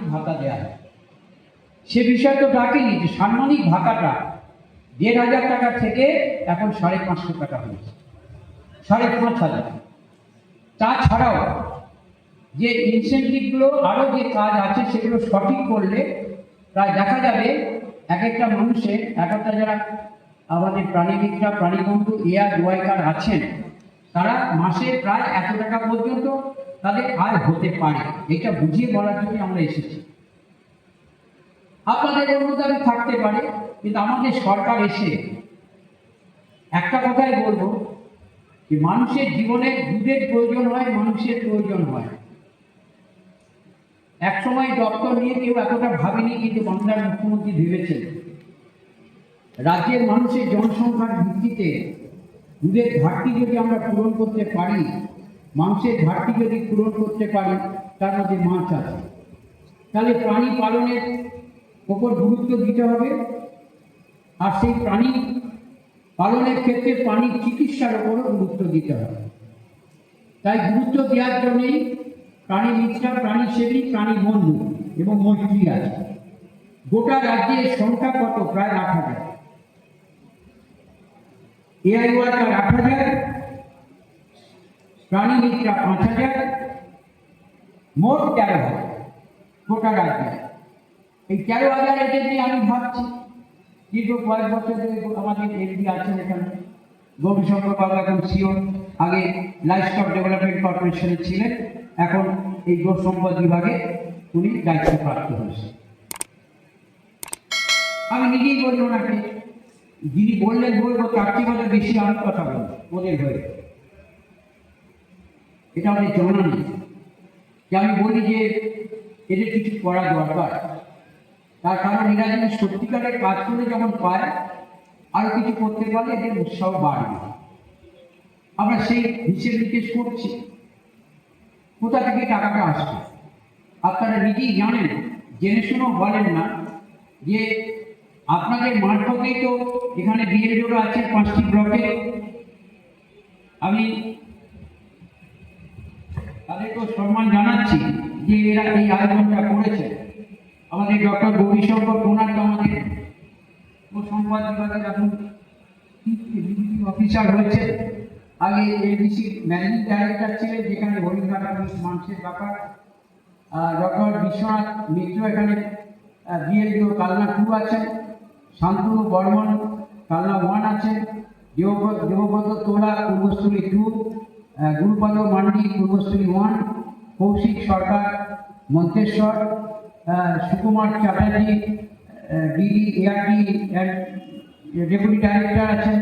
সাম্মানিক ভাতা দেওয়া হয়। সে বিষয় তো ডাকেনি যে সাম্মানিক ভাতাটা দেড় হাজার টাকা থেকে এখন সাড়ে পাঁচশো টাকা হয়েছে। সাড়ে পাঁচ হাজার। তাছাড়াও যে ইনসেন্টিভগুলো আরও যে কাজ আছে সেগুলো সঠিক করলে প্রায় দেখা যাবে এক একটা মানুষের, এক একটা যারা আমাদের প্রাণীবিদরা, প্রাণীবন্ধু এয়ার ওয়াইকার আছেন, তারা মাসে প্রায় এত টাকা পর্যন্ত তাদের আয় হতে পারে। এটা বুঝিয়ে বলার জন্য আমরা এসেছি। আপনাদের অনুদান থাকতে পারে, কিন্তু আমাদের সরকার এসে একটা কথাই বলব, যে মানুষের জীবনে দুধের প্রয়োজন হয়, মানুষের প্রয়োজন হয়। এক সময় দপ্তর নিয়ে কেউ এতটা ভাবেনি কিন্তু বাংলার মুখ্যমন্ত্রী ভেবেছেন। রাজ্যের মানুষের জনসংখ্যার ভিত্তিতে দুধের ঘাটতি যদি আমরা পূরণ করতে পারি মাংসের ঘাটতি যদি পূরণ করতে পারি, তার মধ্যে মাছ আছে। তাহলে প্রাণী পালনের ওপর গুরুত্ব দিতে হবে। আর সেই প্রাণী পালনের ক্ষেত্রে প্রাণীর চিকিৎসার ওপরও গুরুত্ব দিতে হবে। তাই গুরুত্ব দেওয়ার জন্যেই প্রাণী মিত্রা, প্রাণী সেবী, প্রাণী বন্ধু এবং মৈত্রী আছে। গোটা রাজ্যে এর সংখ্যা কত? প্রায় আট হাজার। এআই ওয়ার্কার আট হাজার প্রাণী মিত্রা পাঁচ হাজার, মোট তেরো হাজার, গোটা রাজ্যে। এই তেরো হাজার এদের নিয়ে আমি ভাবছি। দীর্ঘ কয়েক বছর ধরে আমাদের এমপি আছেন এখানে গৌরীশঙ্কর বাবু এখন সিও আগে লাইফ স্টক ডেভেলপমেন্ট কর্পোরেশনে ছিলেন। এখন এই গোর সম্পদ বিভাগে উনি দায়িত্বপ্রাপ্ত হয়েছে আমি নিজেই বলি ওনাকে, যিনি বললেন বলব তার চেয়ে বেশি আমি কথা বলব, ওদের হয়ে। এটা আমাদের জানা যে আমি বলি যে এদের কিছু করা দরকার। তার কারণ এরা যদি সত্যিকারের কাজ করে যখন পায়, আরও কিছু করতে পারে এদের উৎসাহ বাড়বে। আমরা সেই হিসেব নিকেশ করছি। কোথা থেকে টাকাটা আসছে? আপনারা নিজেই জানেন, জেনে শুনেও বলেন না যে আপনাদের মারফতেই তো এখানে বিএলওরা আছে পাঁচটি ব্লকে। আমি তাদেরকেও সম্মান জানাচ্ছি যে এরা এই আয়োজনটা করেছে। আমাদের ডক্টর গৌরীশঙ্কর কোনার আমাদের সংবাদ বিভাগের এখন অফিসার হয়েছে। আগে এবিসি ম্যানেজিং ডাইরেক্টর ছিলেন, যেখানে হরিঘাটা মানুষের ব্যাপার। ডক্টর বিশ্বনাথ মিত্র এখানে বিএলডিও কালনা টু আছেন। শান্তনু বর্মন কালনা ওয়ান আছেন। দেবব্রত দেবব্রত তোলা Purbasthali two Gurupada Mandi Purbashri one Kaushik Sarkar, Manteswar Sukumar Chatterjee DD, ARD deputy director আছেন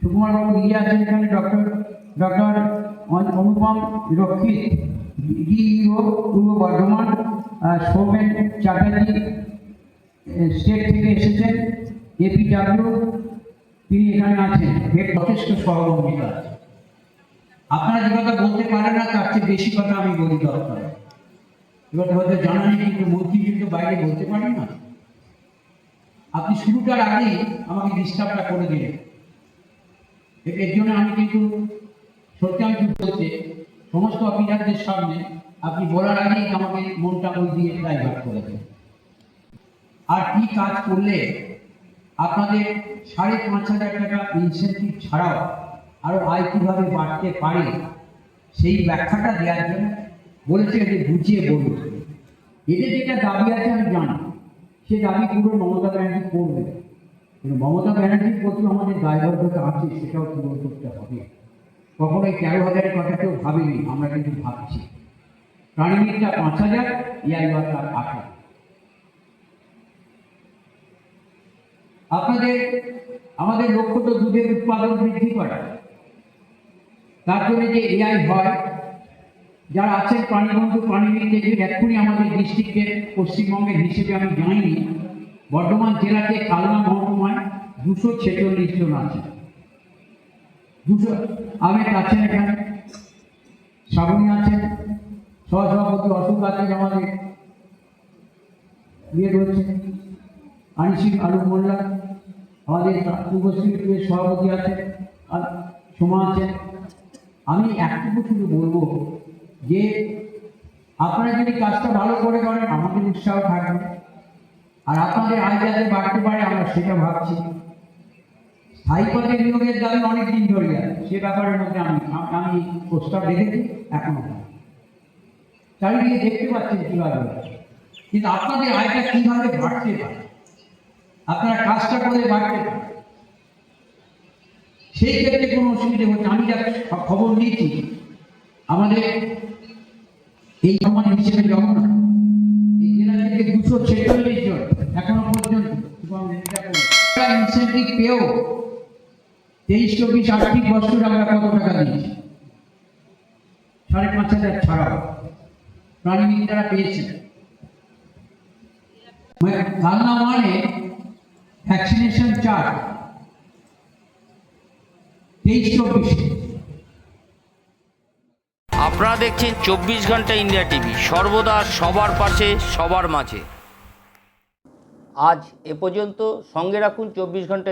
সুকুমার বাবু নিজে আছেন এখানে, ডক্টর ডক্টর অনুপম রক্ষিত, ডিইও পূর্ব বর্ধমান সৌমেন চ্যাটার্জি স্টেট থেকে এসেছেন, এপিডাব্লিউ, তিনি এখানে আছেন। এর যথেষ্ট সহযোগিতা আছে। আপনারা যে কথা বলতে পারেন না, তার চেয়ে বেশি কথা আমি বলি দরকার। এবার হয়তো জানা নেই, কিন্তু মন্ত্রী কিন্তু বাইরে বলতে পারেন না। আপনি শুরুটার আগেই আমাকে ডিস্টার্বটা করে দিলেন। এর জন্য আমি কিন্তু সত্যাংশ বলতে, সমস্ত অফিসারদের সামনে আপনি বলার আগেই আমাকে মনটা ওই দিয়ে ডাইভার্ট করে দেন আর কি কাজ করলে আপনাদের সাড়ে পাঁচ হাজার টাকা ইনসেন্টিভ ছাড়াও আরও আয় কীভাবে বাড়তে পারে? সেই ব্যাখ্যাটা দেওয়ার জন্য বলেছে যে বুঝিয়ে বলুন। এদের যেটা দাবি আছে আমি জানি। সে দাবি পুরো মমতা ব্যানার্জি করবে। কিন্তু মমতা ব্যানার্জির প্রতি আমাদের দায়বদ্ধতা আছে, সেটাও পূরণ করতে হবে। কখনো এই তেরো হাজারের কথা কেউ ভাবেনি, আমরা কিন্তু ভাবছি। প্রাণীমিত্রা পাঁচ হাজার ইয়াই তার আট হাজার। আপনাদের, আমাদের লক্ষ্য তো দুধের উৎপাদন বৃদ্ধি করা। তার জন্য যে এআই হয়। যারা আছেন প্রাণীবন্ধু প্রাণীবিদদের যে এক্ষুনি আমাদের ডিস্ট্রিক্টের পশ্চিমবঙ্গের হিসেবে আমি জানিনি, বর্ধমান জেলাতে কালনা মহকুমায় দুশো ছেচল্লিশ জন আছে। দুশো আমের আছেন এখানে, শ্রাবণী আছেন, সহসভাপতি অশোক আছেন আমাদের ইয়ে রয়েছে আনিসিক আলু মোল্লা, আমাদের পূর্বশ্রীপুরের সভাপতি আছেন, আর সোমা আছেন। আমি একটুকু শুধু বলব যে আপনারা যদি কাজটা ভালো করে করেন, আমাদের উৎসাহ থাকবে। আর আপনাদের আয় যাতে বাড়তে পারে, আমরা সেটা ভাবছি। স্থায়ী পদে নিয়োগের দাবি অনেক দিন ধরে যায় সে ব্যাপারের মধ্যে আমি আমি প্রস্তাব রেখেছি, এখনও। চারিদিকে দেখতে পাচ্ছেন কীভাবে। কিন্তু আপনাদের আয়টা কীভাবে বাড়তে পারে? আপনারা কাজটা করে বাড়তে পারে সেই ক্ষেত্রে কোনো অসুবিধা হচ্ছে আমি যা খবর নিয়েছি, আমাদের এই সমাজ হিসেবে যখন এই জেলা থেকে দুশো ছেচল্লিশ জন, এখনও পর্যন্ত পেয়েও তেইশ, চব্বিশ, আর্থিক বছর আমরা কত টাকা দিয়েছি? সাড়ে পাঁচ হাজার ছাড়াও। পেয়েছেন মানে কালনা মানে ভ্যাকসিনেশন চার্জ তেইশ চব্বিশে। আপনারা দেখছেন চব্বিশ ঘণ্টা ইন্ডিয়া টিভি সর্বদা সবার পাশে সবার মাঝে। আজ এ পর্যন্ত সঙ্গে রাখুন চব্বিশ ঘণ্টা